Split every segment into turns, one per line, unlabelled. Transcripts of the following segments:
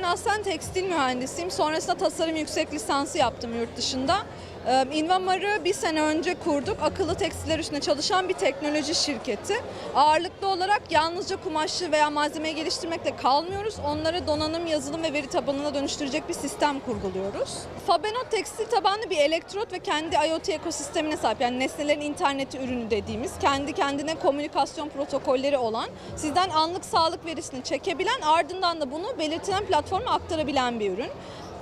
Ben aslen tekstil mühendisiyim. Sonrasında tasarım yüksek lisansı yaptım yurt dışında. Invamar'ı bir sene önce kurduk. Akıllı tekstiller üstüne çalışan bir teknoloji şirketi. Ağırlıklı olarak yalnızca kumaşı veya malzemeyi geliştirmekle kalmıyoruz. Onları donanım, yazılım ve veri tabanına dönüştürecek bir sistem kurguluyoruz. Fabenot tekstil tabanlı bir elektrot ve kendi IoT ekosistemine sahip. Yani nesnelerin interneti ürünü dediğimiz, kendi kendine komünikasyon protokolleri olan, sizden anlık sağlık verisini çekebilen, ardından da bunu belirtilen platforma aktarabilen bir ürün.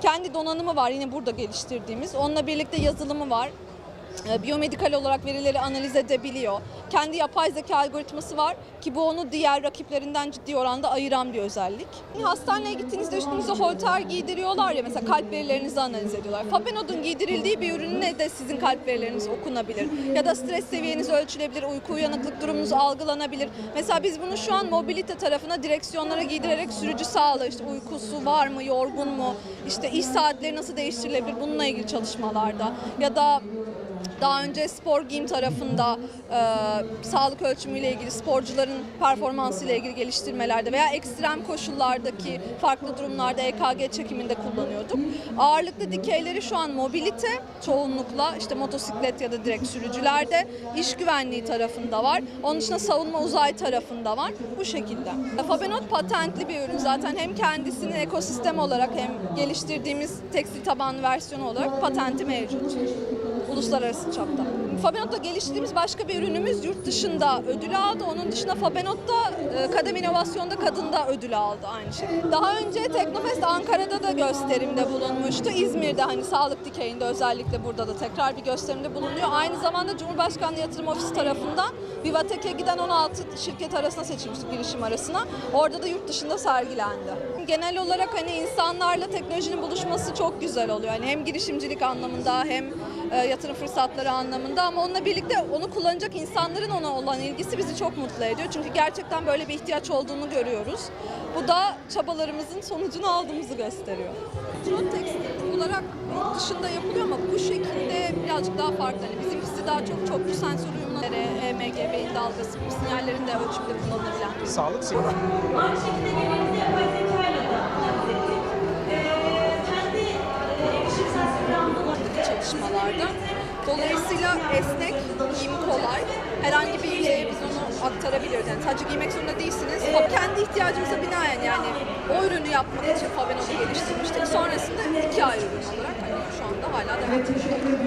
Kendi donanımı var yine burada geliştirdiğimiz. Onunla birlikte yazılımı var. E, Biyomedikal olarak verileri analiz edebiliyor. Kendi yapay zeka algoritması var ki bu onu diğer rakiplerinden ciddi oranda ayıran bir özellik. Hastaneye gittiğinizde üstünüze holter giydiriyorlar ya mesela kalp verilerinizi analiz ediyorlar. Fabenod'un giydirildiği bir ürününe de sizin kalp verileriniz okunabilir. Ya da stres seviyeniz ölçülebilir, uyku uyanıklık durumunuz algılanabilir. Mesela biz bunu şu an mobilite tarafına direksiyonlara giydirerek sürücü sağlığı, işte uykusu var mı, yorgun mu, işte iş saatleri nasıl değiştirilebilir bununla ilgili çalışmalarda. Ya da daha önce spor giyim tarafında e, sağlık ölçümüyle ilgili sporcuların performansıyla ilgili geliştirmelerde veya ekstrem koşullardaki farklı durumlarda EKG çekiminde kullanıyorduk. Ağırlıklı dikeyleri şu an mobilite çoğunlukla işte motosiklet ya da direkt sürücülerde iş güvenliği tarafında var. Onun dışında savunma uzay tarafında var. Bu şekilde. Fabenot patentli bir ürün zaten hem kendisinin ekosistem olarak hem geliştirdiğimiz tekstil tabanlı versiyonu olarak patenti mevcut uluslararası çapta. Fabenot'ta geliştirdiğimiz başka bir ürünümüz yurt dışında ödül aldı. Onun dışında Fabenot'ta e, Kadem İnovasyon'da kadında ödül aldı aynı şey. Daha önce Teknofest Ankara'da da gösterimde bulunmuştu. İzmir'de hani sağlık dikeyinde özellikle burada da tekrar bir gösterimde bulunuyor. Aynı zamanda Cumhurbaşkanlığı Yatırım Ofisi tarafından Vivatek'e giden 16 şirket arasına seçilmiştik girişim arasına. Orada da yurt dışında sergilendi. Genel olarak hani insanlarla teknolojinin buluşması çok güzel oluyor. Yani hem girişimcilik anlamında hem e, yatırım fırsatları anlamında ama onunla birlikte onu kullanacak insanların ona olan ilgisi bizi çok mutlu ediyor. Çünkü gerçekten böyle bir ihtiyaç olduğunu görüyoruz. Bu da çabalarımızın sonucunu aldığımızı gösteriyor. Drone tekstil olarak yurt dışında yapılıyor ama bu şekilde birazcık daha farklı. Hani bizimkisi daha çok çoklu sensör uyumları, EMG, beyin dalgası gibi sinyallerin de ölçümde kullanılabilen.
Sağlık sektörü.
Aynı şekilde günümüzde yapay zekayla da bahsettik. Ee, kendi e, kişisel programda
çalışmalarda. Dolayısıyla esnek, giyim kolay. Herhangi bir ülkeye biz onu aktarabiliyoruz. Yani sadece giymek zorunda değilsiniz. O kendi ihtiyacımıza binaen yani o ürünü yapmak için Fabenod'u geliştirmiştik. Sonrasında iki ayrı ürün olarak hani şu anda hala devam ediyor.